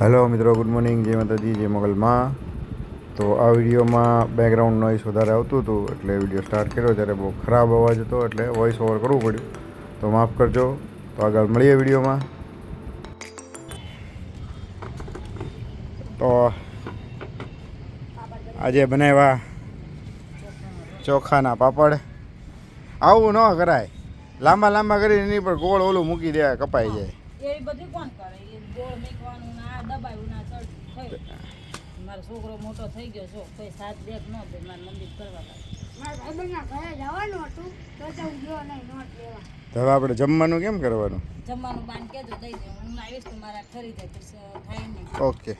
Hello મિત્રો. Good morning જય માતાજી, જય મોગલમાં તો આ વિડીયોમાં બેકગ્રાઉન્ડ નોઈસ વધારે આવતું હતું, એટલે વીડિયો સ્ટાર્ટ કર્યો. ત્યારે બહુ ખરાબ અવાજ હતો, એટલે વોઇસ ઓવર કરવું પડ્યું. તો માફ કરજો. તો આગળ મળીએ વિડીયોમાં. તો આજે બનાવ્યા ચોખાના પાપડ. આવું ન કરાય. લાંબા લાંબા કરીને એની પર ગોળ ઓલું મૂકી દે, કપાઈ જાય. એવી બધું કોણ કરે? એ ગોળ મેકવાનું ને આ દબાવ્યું ના ચડ થયું મારો છોકરો મોટો થઈ ગયો છો કોઈ સાત દેખ ન દે મારે મંદિર કરવા તો હવે આપણે જમવાનું કેમ કરવાનું? જમવાનું બાન કેજો દઈ દે. હું આવીશ તો મારા ખરી જાય પછી થાય નહીં. ઓકે.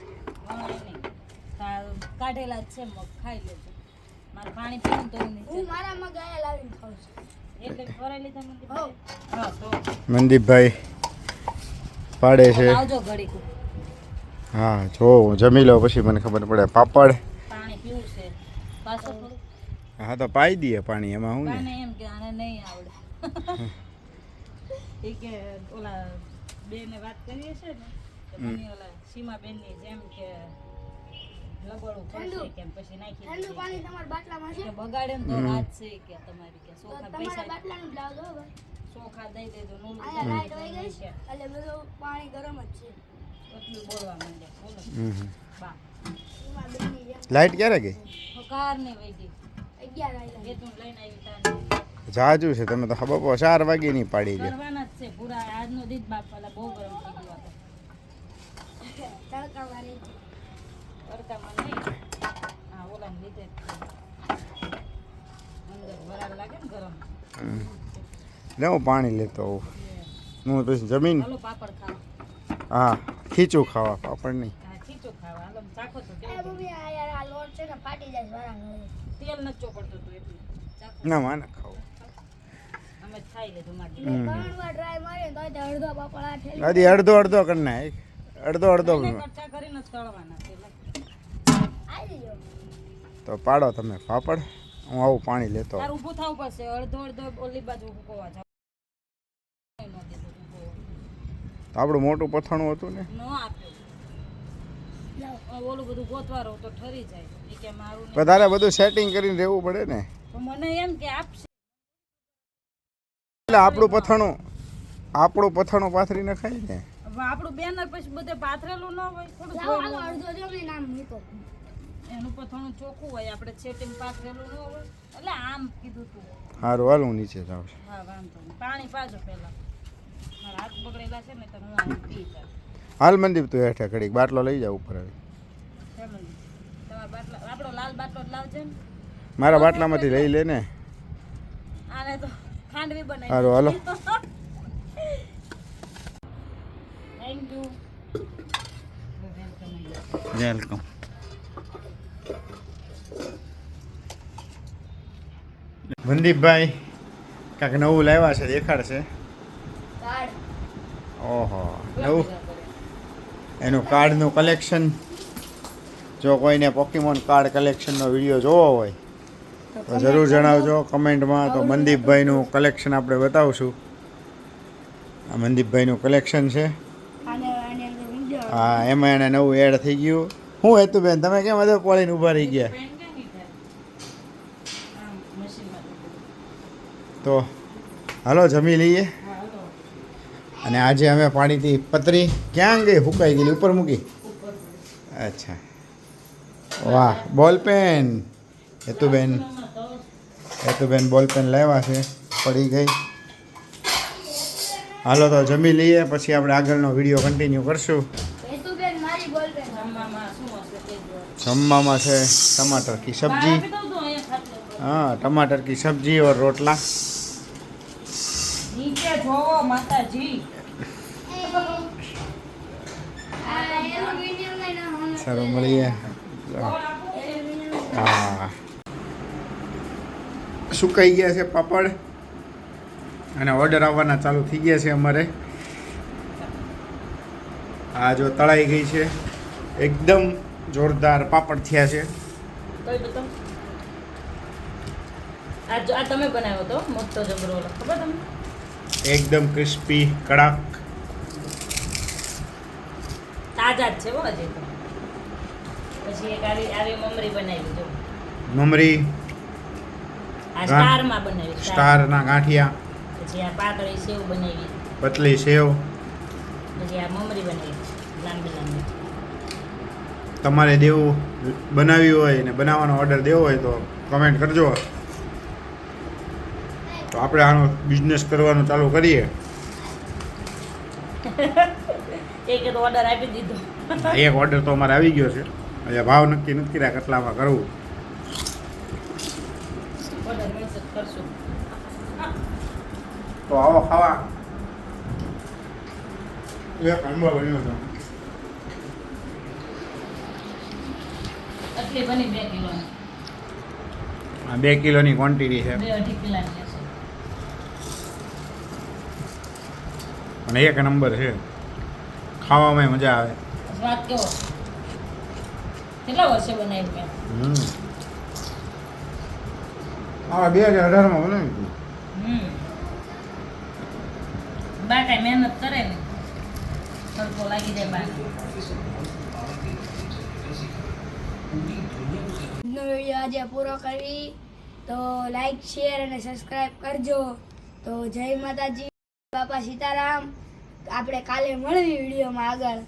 નહીં. કાઢેલા જ છે મગ ખાઈ લેજો. મારે પાણી પીવું તો હું મારા મારામાં ગયા લાવીને ખાઉં છું. એટલે ફરાઈ લીધા હા. તો. મનદીપભાઈ પાડે છે. હા જો જમી લો પછી મને ખબર પડે. પાપડ? હા તો પાઈ દઈએ પાણી એમાં હું ને? એમ કે આને નહીં આવડે. એ કે ઓલા બેને વાત કરીએ છે ને ઓલા સીમા ઓલા સીમાબેનની જેમ કે લબડું પડશે કે પછી નાખી ઠંડુ પાણી તમારા બાટલામાં છે? બગાડે તો વાત છે કે તમારી કે સોખા પૈસા બાટલાનું જ લાવજો સોખા દઈ દેજો નોલું અહીંયા લાઈટ દેજો, ગઈ છે એટલે બધું પાણી ગરમ જ છે. એટલું બોલવા માંડ્યા બોલો. હમ હમ. બા. એમાં બેનની જેમ. લાઈટ ક્યારે ગઈ? તો ને વહી ગઈ. આવી એ તું લઈને આવી તાને જાજુ છે તમે તો બપોર ચાર વાગે નહીં પાડી દે. કરવાના જ છે પૂરા આજનો દીધ બાપ પેલા બહુ ગરમ થઈ ગયો હતો તડકામાં નહીં તડકામાં નહીં. હા ઓલાને લીધે અંદર વરાળ લાગે ને ગરમ. લે હું પાણી લેતો હું પછી જમીન હાલો પાપડ ખાવા. હા ખીચું ખાવા પાપડ નહીં. હા ખીચો ખાવા. આલમ ચાખો તો આ યાર આ લોટ છે ને ફાટી જાય વરાળ તેલ નથી ચોપડતું તો એટલે. ચાખો. ના માના ખાવું. અડધો પાપડ આ ઠેલી હજી અડધો અડધો કરી નાખ અડધો અડધો કરીને તળવાના તો પાડો તમે પાપડ હું આવું પાણી લેતો તાર ઊભું થવું પડશે. અડધો અડધો ઓલી બાજુ હુકવવા જાવ. તો આપણું મોટું પથાણું હતું ને? વધારે આપ્યું ઓલું બધું ગોતવા તો ઠરી જાય. કે મારું ને બધું સેટિંગ કરીને રહેવું પડે ને. તો મને એમ કે આપશે. એટલે આપણું પથાણું આપણું પથાણું પાથરી નખાય ને. આપણું બેનર પછી બધે પાથરેલું ન હોય થોડું લાવો જોયેલું હાલો હોય. અડધો જો નામ મૂકો એનું પથાણું ચોખ્ખું હોય આપણે સેટિંગ પાથરેલું ન હોય એટલે આમ કીધું તું. સારું હાલ હું નીચે જાઉં છું. હા વાંધો નહીં. પાણી પાજો પહેલા. મારા હાથ બગડેલા છે ને તો હું આમ પી જાઉં. હાલ મંદીપ તું હેઠે ઘડીક બાટલો લઈ જાવ ઉપર આવી બાટલા આપણો લાલ બાટલો જ લાવજે ને. મારા બાટલામાંથી લઈ લે ને. આને તો ખાંડવી બનાવી સારું હાલો. થેન્ક યુ વેલકમ વેલકમ મનદીપભાઈ કાંઈક નવું લાવ્યા છે દેખાડશે. ઓહો નવું. એનું કાર્ડનું કલેક્શન. જો કોઈને પોકીમોન કાર્ડ કલેક્શનનો વીડિયો જોવો હોય તો જરૂર જણાવજો. કમેન્ટમાં તો મનદીપભાઈનું કલેક્શન આપણે બતાવશું. આ મનદીપભાઈનું કલેક્શન છે. હા એમાં એને નવું એડ થઈ ગયું. હું હેતુબેન તમે કેમ અદર પોળીને ઊભા રહી ગયા પેન ક્યાં નહીં થાય આમ મશીનમાં તો. હાલો જમી લઈએ. અને આજે અમે પાણીથી પતરી ક્યાં ગઈ? હુકાઈ ગયેલી ઉપર મૂકી? અચ્છા. વાહ બોલપેન હેતુબેન હેતુબેન બોલપેન લાવ્યા છે પડી ગઈ. હાલો તો જમી લઈએ પછી આપણે આગળનો વીડિયો કન્ટિન્યુ કરશું. જમવામાં છે ટમાટર કી સબ્જી. હા ટમાટર કી સબ્જી ઓર ઉપર. જોવો માતાજી. સારું મળીએ. હા. સુકાઈ ગયા છે પાપડ. અને ઓર્ડર આવવાના ચાલુ થઈ ગયા છે અમારે. આ જો તળાઈ ગઈ છે. એકદમ જોરદાર પાપડ થયા છે. આ તમે બનાવ્યો હતો મોટો જબરો ખબર તમને? એકદમ ક્રિસ્પી કડક. તાજા જ છે હો હજી તો. પછી એક આવી આવી મમરી બનાવી જો. મમરી. આ સ્ટારમાં બનાવી સ્ટાર. સ્ટારના ગાંઠિયા. પછી આ પાતળી સેવ બનાવી. પતલી સેવ. પછી આ મમરી બનાવી. લાંબી લાંબી. તમારે દેવું બનાવ્યું હોય ને બનાવવાનો ઓર્ડર દેવો હોય તો કમેન્ટ કરજો. તો આપણે આનો બિઝનેસ કરવાનું ચાલુ કરીએ. એક ઓર્ડર આપી દીધો. એક ઓર્ડર તો અમારે આવી ગયો છે. એટલે ભાવ નક્કી નથી કર્યા કેટલામાં કરવું. તો આવો ખાવા. એક બન્યો છે. બે કિલો બે કિલોની ક્વોન્ટિટી છે. બે અઢી કિલોની અને એક નંબર છે. ખાવામાં મજા આવે. સ્વાદ કેવો? કેટલા વર્ષે બનાવ્યું મેં હમ. આ બે હજાર અઢારમાં બનાવ્યું હતું. હમ. બા કાંઈ મહેનત કરે ને? તડકો લાગી જાય બા. વીડિયો આજે પૂરો કરી. તો લાઈક શેર અને સબસ્ક્રાઈબ કરજો. તો જય માતાજી. બાપા સીતારામ આપણે કાલે મળવી વિડીયોમાં આગળ.